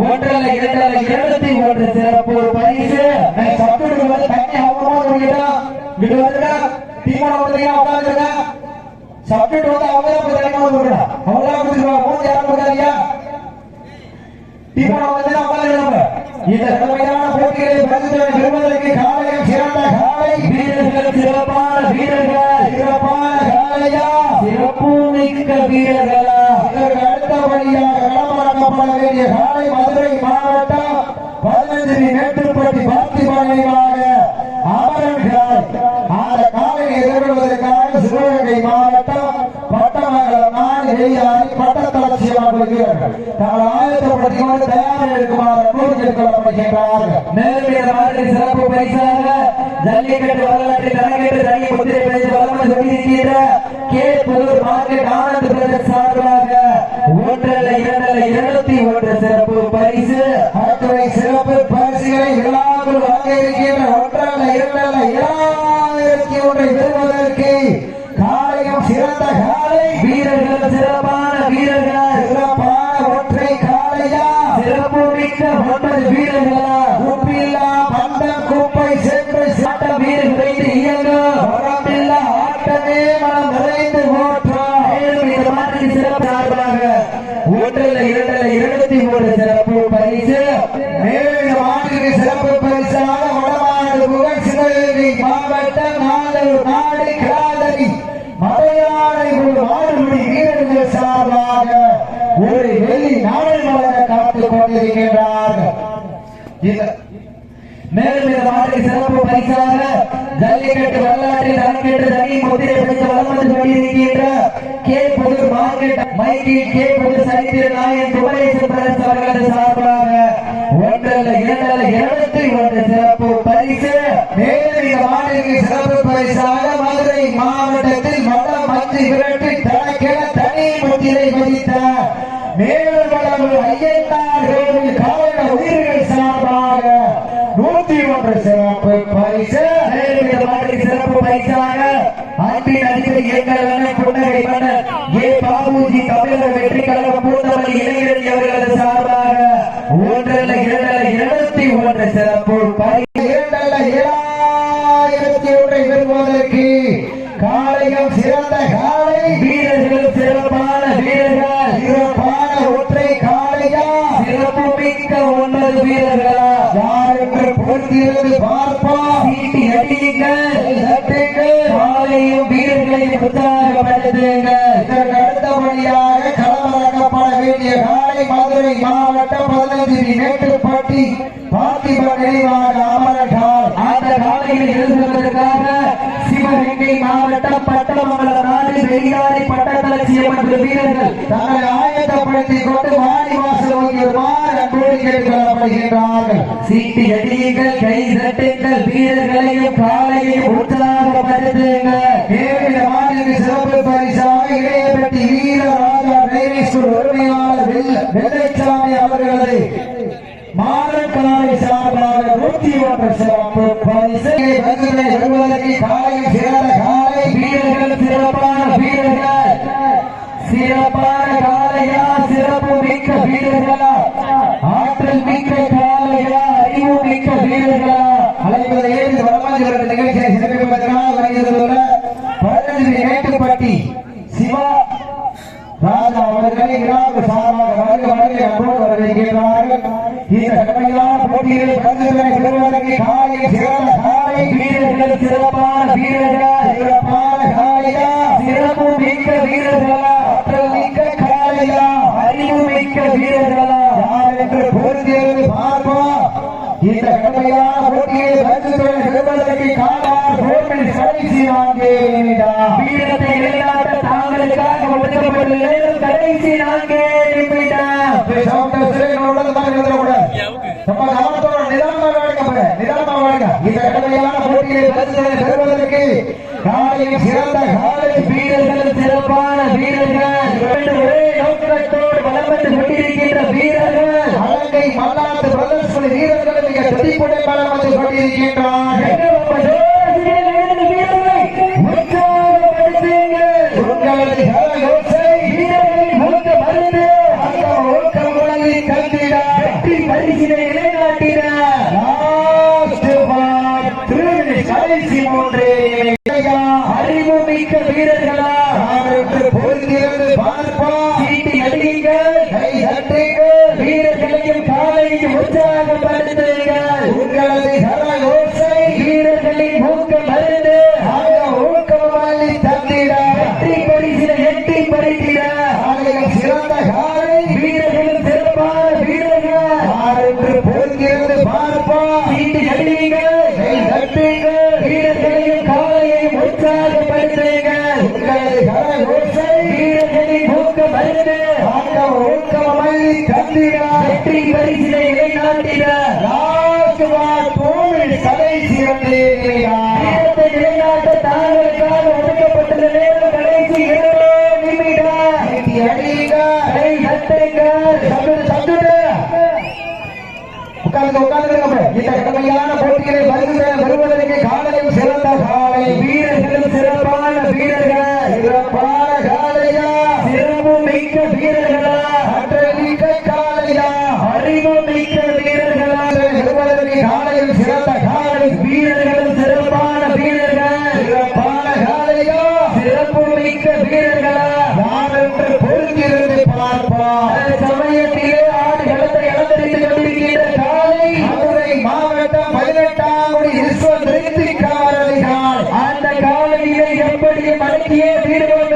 ஒன்றரை இரண்டரை இருபத்தி ஒன்று சிறப்பு பரிசு சப்ஜெக்ட் வந்து அவங்க தான் போய் தனியாக வந்து மூணு யாரும் கொடுக்காதீங்க தீமான வந்து அவங்க இந்த கடமையான போட்டிகளை பரிசுகளை பெறுவதற்கு காலையில் சிறந்த காலை வீரர்கள் சிறப்பான காலையா சிங்கள் மிக்க வீரர்களா இதற்கு அடுத்தபடியாக களமிறக்கப்பட வேண்டிய காலை மதுரை மாவட்டம் பதினஞ்சு மேட்டுப்பட்டி பார்த்திபாளையமாக அமர்கிறார். அந்த காலை எதிர்கொள்வதற்காக சிவகங்கை மாவட்டம் பட்டமங்கலம் நாடு வெளியாகி பட்டத்தளர்ச்சியாக வீரர்கள் ஆயத்தப்படுத்திக் கொண்டு இருக்குமாறு மேலும் சிறப்பு பரிசாக ஜல்லிக்கட்டு வரலாற்றில் அரங்கேற்று வளர்ந்து கேப்பூர் மார்க்கெட் ஆனந்த பிரதர் சார்பாக ஒன்றல்ல இரண்டல்ல இருநூத்தி ஒன்று சிறப்பு பரிசு அத்துறை சிறப்பு பரிசுகளை விழாவில் வாங்க இருக்கின்ற ஒன்றல்ல இரண்டல்ல ஏழாயிரத்தி ஒன்றை பெறுவதற்கு காலையும் சிறந்த காலை வீரர்கள் சிறப்பாக சிவகங்கை மாவட்டம் நாலூர் நாடு கிராதரி. மலையாளை ஒரு மாறுபடி வீரர்கள் சார்பாக ஒரு வெள்ளி நாடல் மலர காத்துக் கொண்டிருக்கின்றார்கள் மேலும் இந்த மாதிரி சிறப்பு பரிசாக ஜல்லிக்கட்டு வரலாற்றில் அரங்கேற்று தனி முத்திரை பிடித்து வளம் வந்து கொண்டிருக்கின்ற கே புது மார்க்கெட் மைக்கி கே புது சரித்திர நாயன் குமரேசன் பிரதேச அவர்களது சார்பாக ஒன்றல்ல இரண்டல்ல இருபத்தி ஒன்று சிறப்பு பரிசு மேலும் இந்த சிறப்பு பரிசாக மதுரை மாவட்டத்தில் வட மஞ்சு விரட்டி தனக்கென தனி முத்திரை பதித்த மேலும் வளர்ந்து ஐயனார் கோவில் காவல உயிர்கள் சார்பாக நூத்தி ஒன்று சிறப்பு பரிசு. மாதிரி சிறப்பு பரிசாக அன்பின் அதிபதி எங்கள் புன்னகை மன்னர் ஏ. பாபுஜி தமிழக வெற்றி பூந்தமல்லி இளைஞரணி அவர்களது சார்பாக இருபத்தி ஒன்று சிறப்பு பரிசு. வீரர்களா யார் என்று பொறுத்திருந்து பார்ப்போம். சீட்டி அடியுங்கள். காலையும் வீரர்களை உற்சாகப்படுத்துங்கள் இதற்கு அடுத்தபடியாக களமிறக்கப்பட வேண்டிய காலை மதுரை மாவட்டம் பதினைஞ்சு மேட்டுப்பட்டி பார்த்திபன் நினைவாக அமரகால் அந்த காலையில் எழுதுவதற்காக சிவகங்கை மாவட்டம் பட்டமங்கலம் நாடு வெளியாரி செய்யப்பட்ட வீரர்கள் தங்களை ஆயத்தப்படுத்திக் கொண்டு மாடி வாசல் நோக்கியுமாறு அன்போடு கேட்டுக்கொள்ளப்படுகின்றார்கள். சீட்டு எடியுங்கள் கை தட்டுங்கள் வீரர்களையும் காலையும் உற்சாகப்படுத்துங்கள் மேலும் இந்த மாநில சிறப்பு பரிசாக இளையப்பட்டி வீரராஜா ரேஸ்வர் உரிமையாளர் வெள்ள- வெள்ளைச்சாமி அவர்களது மாதக்காலை சார்பாக நூத்தி ஒன்று சிறப்பு பரிசு. வருவதற்கு காலையில் சிறந்த காலை வீரர்கள் சிறப்பான வீரர்கள் சிறப்பான காலையா சிறப்பு மிக்க வீரர்களா ஆற்றல் மிக்க காலையா அறிவு மிக்க வீரர்களா அழைப்பதை ஏற்று வரமாஜி நிகழ்ச்சியை சிறப்பிப்பதற்காக வருகிறதுள்ள பதினஞ்சு மேட்டுப்பட்டி சிவா ராஜா அவர்களை விழாவுக்கு சார்பாக வருக வருகை அன்போடு வரவேற்கிறார்கள் இந்த கடமையான போட்டியில் பரிசுகளை பெறுவதற்கு காலையில் சிறந்த காலை வீரர்கள் சிறப்பான வீரர்கள் சிறப்பான காலையா சிறப்பு மிக்க வீரர்களா ஆற்றல் மிக்க காலையா அறிவு மிக்க வீரர்களா யார் என்று பொருந்தியது பார்ப்போம். இந்த கடைசி நான்கே நிமிடம். வீரத்தை தாங்களுக்காக ஒதுக்கப்பட்ட நேரம் கடைசி நான்கே நிமிடம். தான் எழுதக்கூடாது நம்ம கவனத்தோட நிதானமாக வாழ்க்கை இந்த கடமையான போட்டியிலே பரிசுகளை பெறுவதற்கு காலையில் சிறந்த காலை வீரர்கள் சிறப்பான வீரர்கள். ஒரே நோக்கத்தோடு வளம் வந்து கொண்டிருக்கின்ற வீரர்கள். அலங்கை மல்லாத்து பிரதர்சன வீரர்கள் மிக துடிப்புடன் வலம் வந்து கொண்டிருக்கின்றார்கள். நடிகைகள் வீரர்களையும் காலையும் உற்சாகப்படுத்து. வெற்றி பரிசிலை நிலைநாட்டிட வீர வீரர்களா? யார் என்று பொருந்திருந்து பார்ப்பா சமயத்திலே ஆடு களத்தை அலங்கரித்துக் கொண்டிருக்கின்ற காலை மதுரை மாவட்டம் பதினெட்டாம் ஒரு விஸ்வ திருப்தி அந்த காலையிலே எப்படி மடக்கிய வீரர்கள்